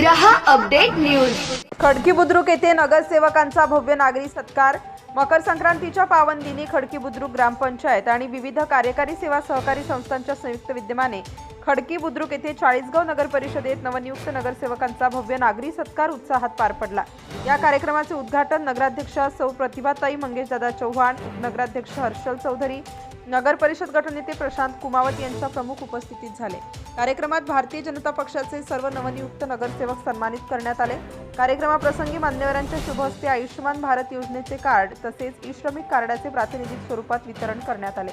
रहा update news. Khadki Budruk येथे नगरसेवकांचा भव्य नागरी सत्कार. मकर संक्रांतीच्या पावन दिनी खडकी बुद्रुक ग्रामपंचायत आणि विविध कार्यकारी सेवा सहकारी संस्थांच्या संयुक्त विद्यमाने खडकी बुद्रुक येथे चाळीसगाव नगर परिषदेत नवनियुक्त नगरसेवकांचा भव्य नागरी सत्कार उत्साहात पार पडला. या कार्यक्रमाचे उद्घाटन नगराध्यक्ष सौ प्रतिभाताई मंगेशदादा चव्हाण नगराध्यक्ष हर्षल चौधरी नगर परिषद गटनेते प्रशांत कुमावत यांच्या प्रमुख उपस्थितीत झाले. कार्यक्रमात भारतीय जनता पक्षाचे सर्व नवनियुक्त नगरसेवक सन्मानित करण्यात आले. कार्यक्रमाप्रसंगी मान्यवरांच्या शुभ हस्ते आयुष्यमान भारत योजनेचे कार्ड तसेच ई श्रमिक कार्डाचे प्रातिनिधिक स्वरूपात वितरण करण्यात आले.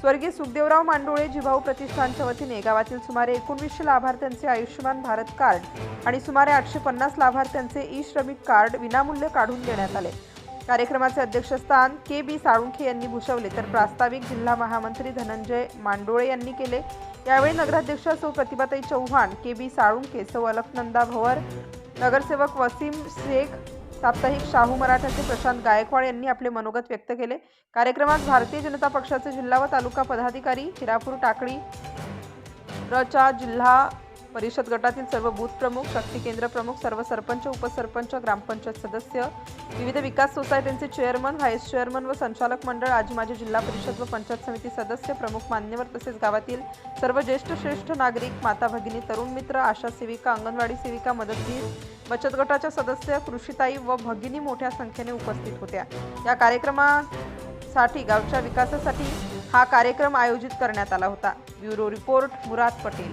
स्वर्गीय सुखदेवराव मांडोळे जिभाऊ प्रतिष्ठानच्या वतीने गावातील सुमारे एकोणवीसशे लाभार्थ्यांचे आयुष्यमान भारत कार्ड आणि सुमारे आठशे पन्नास लाभार्थ्यांचे ई श्रमिक कार्ड विनामूल्य काढून देण्यात आले. कार्यक्रमाचे अध्यक्षस्थान के बी साळुंखे यांनी भूषवले. तर प्रास्ताविक जिल्हा महामंत्री धनंजय मांडोळे यांनी केले. यावेळी नगराध्यक्ष सौ प्रतिभाताई चव्हाण के बी साळुंखे सौ अलकनंदा भवर नगरसेवक वसीम शेख साप्ताहिक शाहू मराठाचे प्रशांत गायकवाड यांनी आपले मनोगत व्यक्त केले. कार्यक्रमात भारतीय जनता पक्षाचे जिल्हा व तालुका पदाधिकारी हिरापूर टाकळी रचा जिल्हा परिषद गटातील सर्व बूथ प्रमुख शक्ती केंद्र प्रमुख सर्व सरपंच उपसरपंच ग्रामपंचायत सदस्य विविध विकास सोसायटींचे चेअरमन व्हाईस चेअरमन व संचालक मंडळ आज माजी जिल्हा परिषद व पंचायत समिती सदस्य प्रमुख मान्यवर तसेच गावातील सर्व ज्येष्ठ श्रेष्ठ नागरिक माता भगिनी तरुण मित्र आशा सेविका अंगणवाडी सेविका मदतनीस बचत गटाच्या सदस्य कृषीताई व भगिनी मोठ्या संख्येने उपस्थित होत्या. या कार्यक्रमासाठी गावच्या विकासासाठी हा कार्यक्रम आयोजित करण्यात आला होता. Bureau report Murad Patel.